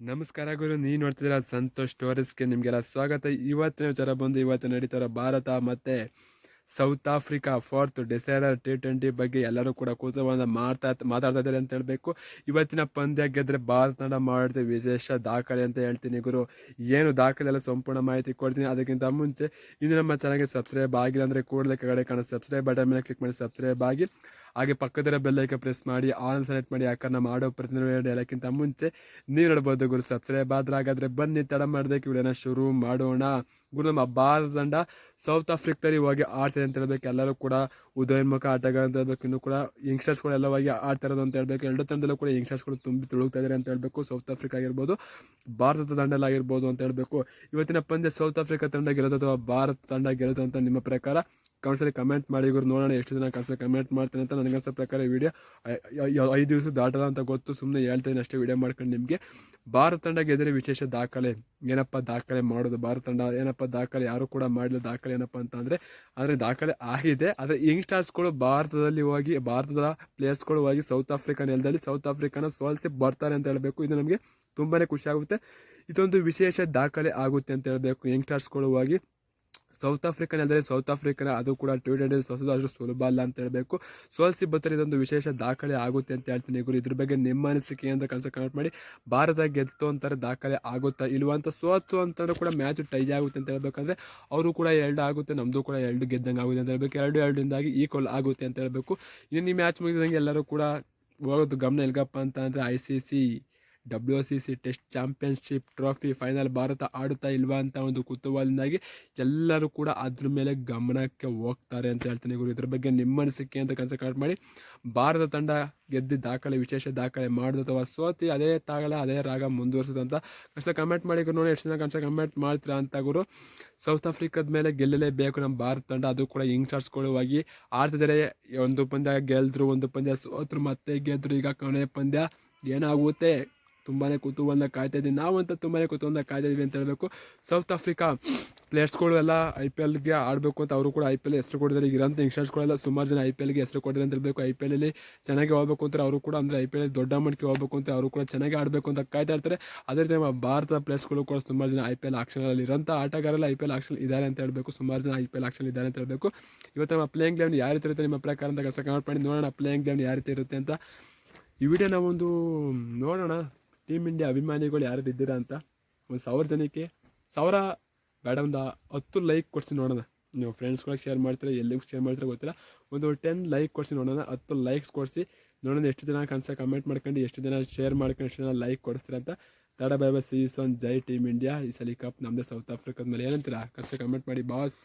ನಮಸ್ಕಾರ ಗುರು ನೀ ನೋಡ್ತಿದ್ರ ಸಂತೋಷ್ ಸ್ಟೋರೀಸ್ಗೆ ನಿಮಗೆಲ್ಲ ಸ್ವಾಗತ. ಇವತ್ತಿನ ವಿಚಾರ ಬಂದು ಇವತ್ತು ನಡೀತಾರ ಭಾರತ ಮತ್ತು South Africa fourth decider T twenty ಬಗ್ಗೆ ಎಲ್ಲರೂ ಕೂಡ ಕೂತುಕೊಂಡು ಮಾಡ್ತಾ, ಮಾತಾಡ್ತಾ ಇದ್ದಾರೆ ಅಂತ ಹೇಳಬೇಕು. ಇವತ್ತಿನ ಪಂದ್ಯ ಗೆದ್ದರೆ ಭಾರತ ತಂಡ ಮಾಡಿದ ವಿಶೇಷ ದಾಖಲೆ ಅಂತ ಹೇಳ್ತೀನಿ ಗುರು. ಏನು ದಾಖಲೆ ಎಲ್ಲ ಸಂಪೂರ್ಣ ಮಾಹಿತಿ ಕೊಡ್ತೀನಿ. ಅದಕ್ಕಿಂತ ಮುಂಚೆ, ಇನ್ನು ನಮ್ಮ ಚಾನಲ್ಗೆ ಸಬ್ಸ್ಕ್ರೈಬ್ ಆಗಿಲ್ಲ ಅಂದರೆ ಕೂಡಲೇ ಕಡೆ ಕಾಣೋ ಸಬ್ಸ್ಕ್ರೈಬ್ ಬಟನ್ ಮೇಲೆ ಕ್ಲಿಕ್ ಮಾಡಿ ಸಬ್ಸ್ಕ್ರೈಬ್ ಆಗಿ. ಹಾಗೆ ಪಕ್ಕದಲ್ಲಿರೋ ಬೆಲ್ಲೈಕ ಪ್ರೆಸ್ ಮಾಡಿ ಆಲ್ ಸೆಲೆಕ್ಟ್ ಮಾಡಿ ಯಾಕಂದ್ರೆ ಮಾಡೋ ಪ್ರತಿನಿಧಿ ಎಲ್ಲಕ್ಕಿಂತ ಮುಂಚೆ ನೀವು ನೋಡ್ಬೋದು ಗುರು ಸಬ್ಸ್ಕ್ರೈಬ್ ಆದ್ರೆ ಹಾಗಾದ್ರೆ ಬನ್ನಿ, ತಡ ಮಾಡ್ದಕ್ಕೆ ವಿಡಿಯೋನ ಶುರು ಮಾಡೋಣ. ಗುರು ನಮ್ಮ ಭಾರತ ತಂಡ ಸೌತ್ ಆಫ್ರಿಕಾದಲ್ಲಿ ಹೋಗಿ ಆಡ್ತಾರೆ ಅಂತ ಹೇಳ್ಬೇಕು. ಎಲ್ಲರೂ ಕೂಡ ಉದಯೋನ್ಮುಖ ಆಟಗಾರ ಅಂತ ಹೇಳ್ಬೇಕು. ಇನ್ನು ಕೂಡ ಯಂಗ್ಸ್ಟರ್ಸ್ಗಳು ಎಲ್ಲ ಹೋಗಿ ಆಡ್ತಾ ಇರೋದು ಅಂತ ಹೇಳ್ಬೇಕು. ಎರಡು ತಂಡದಲ್ಲೂ ಕೂಡ ಯಂಗ್ಸ್ಟರ್ಸ್ಗಳು ತುಂಬಿ ತುಳುಕ್ತಾ ಇದ್ದಾರೆ ಅಂತ ಹೇಳ್ಬೇಕು. ಸೌತ್ ಆಫ್ರಿಕಾ ಆಗಿರ್ಬೋದು, ಭಾರತದ ತಂಡ ಆಗಿರ್ಬೋದು ಅಂತ ಹೇಳ್ಬೇಕು. ಇವತ್ತಿನ ಪಂದ್ಯ ಸೌತ್ ಆಫ್ರಿಕಾ ತಂಡ ಗೆಲ್ಲೋದು ಅಥವಾ ಭಾರತ ತಂಡ ಗೆಲ್ಲೋದು ಅಂತ ನಿಮ್ಮ ಪ್ರಕಾರ? ಕಮೆಂಟ್ಸಲ್ಲಿ ಕಮೆಂಟ್ ಮಾಡಿ, ಇವರು ನೋಡೋಣ ಎಷ್ಟು ಜನ ಕಮೆಂಟ್ಸಲ್ಲಿ ಕಮೆಂಟ್ ಮಾಡ್ತಾನೆ ಅಂತ ನನಗೆ ಅನ್ಸೋ ಪ್ರಕಾರ ವಿಡಿಯೋ ಐದು ದಿವಸ ದಾಟಲ್ಲ ಅಂತ ಗೊತ್ತು ಸುಮ್ಮನೆ ಹೇಳ್ತೀನಿ ಅಷ್ಟೇ ವಿಡಿಯೋ ಮಾಡ್ಕೊಂಡು ನಿಮಗೆ. ಭಾರತ ತಂಡ ಗೆದ್ದರೆ ವಿಶೇಷ ದಾಖಲೆ, ಏನಪ್ಪ ದಾಖಲೆ ಮಾಡೋದು? ಭಾರತ ತಂಡ ಏನಪ್ಪ ದಾಖಲೆ? ಯಾರು ಕೂಡ ಮಾಡಿಲ್ಲ ದಾಖಲೆ ಏನಪ್ಪ ಅಂತ ಅಂದರೆ, ಆದರೆ ದಾಖಲೆ ಆಗಿದೆ. ಆದರೆ ಯಂಗ್ಸ್ಟರ್ಸ್ಗಳು ಭಾರತದಲ್ಲಿ ಹೋಗಿ, ಭಾರತದ ಪ್ಲೇಯರ್ಸ್ಗಳು ಹೋಗಿ ಸೌತ್ ಆಫ್ರಿಕಾ ನೆಲದಲ್ಲಿ ಸೌತ್ ಆಫ್ರಿಕಾನ ಸೋಲಿಸಿ ಬರ್ತಾರೆ ಅಂತ ಹೇಳಬೇಕು. ಇದು ನಮಗೆ ತುಂಬಾ ಖುಷಿಯಾಗುತ್ತೆ ಇದೊಂದು ವಿಶೇಷ ದಾಖಲೆ ಆಗುತ್ತೆ ಅಂತ ಹೇಳಬೇಕು. ಯಂಗ್ಸ್ಟರ್ಸ್ಗಳು ಹೋಗಿ ಸೌತ್ ಆಫ್ರಿಕನ್ ಅಂದರೆ ಸೌತ್ ಆಫ್ರಿಕನ್ ಅದು ಕೂಡ ಟ್ವೆಂಟಿ ಸೋಸೋದು ಅಷ್ಟು ಸುಲಭ ಅಲ್ಲ ಅಂತ ಹೇಳಬೇಕು. ಸೋಲ್ಸಿ ಬರ್ತಾರೆ ಇದೊಂದು ವಿಶೇಷ ದಾಖಲೆ ಆಗುತ್ತೆ ಅಂತ ಹೇಳ್ತೀನಿ ಗುರು. ಇದ್ರ ಬಗ್ಗೆ ನಿಮ್ಮ ಅನಿಸಿಕೆ ಅಂತ ಕನಸು ಕನೆಕ್ಟ್ ಮಾಡಿ. ಭಾರತ ಗೆದ್ದು ಅಂತಾರೆ ದಾಖಲೆ ಆಗುತ್ತಾ ಇಲ್ವಾ ಅಂತ ಸೋತು ಅಂತಂದ್ರೆ ಕೂಡ ಮ್ಯಾಚ್ ಟೈ ಆಗುತ್ತೆ ಅಂತ ಹೇಳ್ಬೇಕಂದ್ರೆ ಅವರು ಕೂಡ ಎರಡು ಆಗುತ್ತೆ ನಮ್ಮದು ಕೂಡ ಎರಡು ಗೆದ್ದಂಗೆ ಆಗುತ್ತೆ ಅಂತ ಹೇಳ್ಬೇಕು. ಎರಡು ಎರಡರಿಂದಾಗಿ ಈಕ್ವಲ್ ಆಗುತ್ತೆ ಅಂತ ಹೇಳಬೇಕು. ಇನ್ನು ಈ ಮ್ಯಾಚ್ ಮುಗಿದಂಗೆ ಎಲ್ಲರೂ ಕೂಡ ಹೋಗೋದು ಗಮನ ಎಲ್ಗಪ್ಪ ಅಂತ ಅಂದರೆ I C C W C C test championship trophy final Bharat ಆಡುತ್ತಾ ಇಲ್ವಾ ಅಂತ ಒಂದು ಕುತೂಹಲದಿಂದಾಗಿ ಎಲ್ಲರೂ ಕೂಡ ಅದ್ರ ಮೇಲೆ ಗಮನಕ್ಕೆ ಹೋಗ್ತಾರೆ ಅಂತ ಹೇಳ್ತೀನಿ ಗುರು. ಇದ್ರ ಬಗ್ಗೆ ನಿಮ್ಮ ಅನಿಸಿಕೆ ಅಂತ ಕನ್ಸು ಮಾಡಿ. ಭಾರತ ತಂಡ ಗೆದ್ದು ದಾಖಲೆ, ವಿಶೇಷ ದಾಖಲೆ ಮಾಡಿದ ಅಥವಾ ಸೋತಿ ಅದೇ ತಾಗಲ, ಅದೇ ರಾಗ ಮುಂದುವರಿಸೋದು ಅಂತ ಕಮೆಂಟ್ ಮಾಡಿ ಗುರು. ನೋಡಿ, ಎಷ್ಟು ಜನ ಕನಸ ಕಮೆಂಟ್ ಮಾಡ್ತೀರಾ ಅಂತ ಗುರು. ಸೌತ್ ಆಫ್ರಿಕಾದ ಮೇಲೆ ಗೆಲ್ಲಲೇಬೇಕು ನಮ್ಮ ಭಾರತ ತಂಡ. ಅದು ಕೂಡ ಹೋಗಿ ಆಡ್ತಿದ್ದಾರೆ ಒಂದು ಪಂದ್ಯ ಗೆಲ್ದ್ರು, ಒಂದು ಪಂದ್ಯ ಸೋತ್ರು, ಮತ್ತೆ ಗೆದ್ರು ಈಗ ಕೊನೆ ಪಂದ್ಯ ಏನಾಗುತ್ತೆ? ತುಂಬಾ ಕುತೂಹಲ ಕಾಯ್ತಾ ಇದ್ದೀವಿ ನಾವಂತ ತುಂಬಾ ಕುತೂಹಲ ಕಾಯ್ತಾ ಇದ್ದೀವಿ ಅಂತ ಹೇಳಬೇಕು. ಸೌತ್ ಆಫ್ರಿಕಾ ಪ್ಲೇಯರ್ಸ್ಗಳು ಎಲ್ಲ ಐ ಪಿ ಎಲ್ಗೆ ಆಡಬೇಕು ಅಂತ ಅವರು ಕೂಡ ಐ ಪಿ ಎಲ್ ಹೆಸರು ಕೊಡಿದ್ದಾರೆ ಈಗ ಇರೋಂಥ ಸುಮಾರು ಜನ ಐ ಪಿ ಎಲ್ಗೆ ಹೆಸರು ಕೊಡಿದ್ರೆ ಅಂತ ಹೇಳಬೇಕು. ಐ ಪಿ ಎಲ್ಲಿ ಚೆನ್ನಾಗಿ ಹೋಗಬೇಕು ಅಂತ ಅವರು ಕೂಡ ಅಂದರೆ ಐ ಪಿ ಎಲ್ ದೊಡ್ಡ ಮಟ್ಟಿಗೆ ಹೋಗಬೇಕು ಅಂತ ಅವರು ಕೂಡ ಚೆನ್ನಾಗಿ ಆಡಬೇಕು ಅಂತ ಕಾಯ್ತಾ ಇರ್ತಾರೆ. ಅದೇ ರೀತಿ ನಮ್ಮ ಭಾರತದ ಪ್ಲೇಸ್ಗಳು ಕೂಡ ಸುಮಾರು ಜನ ಐ ಪಿ ಎಲ್ ಆಕ್ಷನಲ್ಲಿ ಇರೋಂಥ ಆಟಗಾರಲ್ಲ ಐ ಪಿ ಎಲ್ ಆಕ್ಷನ್ ಇದ್ದಾರೆ ಅಂತ ಹೇಳಬೇಕು. ಸುಮಾರು ಜನ ಐ ಪಿ ಎಲ್ ಆಕ್ಷನ್ ಇದ್ದಾರೆ ಅಂತ ಹೇಳಬೇಕು. ಇವತ್ತು ನಮ್ಮ ಪ್ಲೇಯಿಂಗ್ ಲೆವೆನ್ ಯಾವ ರೀತಿ ಇರುತ್ತೆ ನಿಮ್ಮ ಪ್ರಕಾರ ಅಂತ ಕೆಲಸ ಕನೆಕ್ಟ್ ಮಾಡಿ. ನೋಡೋಣ ಪ್ಲೇಯಿಂಗ್ ಲೆವೆನ್ ಯಾವ ರೀತಿ ಇರುತ್ತೆ ಅಂತ. ಈ ವಿಡಿಯೋನ ಒಂದು, ನೋಡೋಣ. ಟೀಮ್ ಇಂಡಿಯಾ ಅಭಿಮಾನಿಗಳು ಯಾರು ಇದ್ದೀರಾ ಅಂತ ಒಂದು ಸಾವಿರ ಜನಕ್ಕೆ ಸಾವಿರ ಬೇಡ, ಒಂದು ಹತ್ತು ಲೈಕ್ ಕೊಡಿಸಿ ನೋಡೋಣ. ನೀವು ಫ್ರೆಂಡ್ಸ್ಗಳಿಗೆ ಶೇರ್ ಮಾಡ್ತೀರಾ, ಎಲ್ಲಿಗೂ ಶೇರ್ ಮಾಡ್ತೀರಾ ಗೊತ್ತಿಲ್ಲ. ಒಂದು ಟೆನ್ ಲೈಕ್ ಕೊಡಿಸಿ ನೋಡೋಣ, ಹತ್ತು ಲೈಕ್ಸ್ ಕೊಡಿಸಿ ನೋಡೋಣ ಎಷ್ಟು ಜನ ಕನ್ಸ ಕಮೆಂಟ್ ಮಾಡ್ಕೊಂಡು, ಎಷ್ಟು ಜನ ಶೇರ್ ಮಾಡ್ಕೊಂಡು, ಎಷ್ಟು ಜನ ಲೈಕ್ ಕೊಡಿಸ್ತೀರಾ ಅಂತ. ತಡ ಬೈ ಬೈ ಸೀಸನ್ ಜೈ ಟೀಮ್ ಇಂಡಿಯಾ ಈ ಸಲ ಕಪ್ ನಮ್ಮದೇ ಸೌತ್ ಆಫ್ರಿಕಾದ ಮೇಲೆ. ಏನಂತೀರಾ? ಕನ್ಸ ಕಮೆಂಟ್ ಮಾಡಿ ಬಾಸ್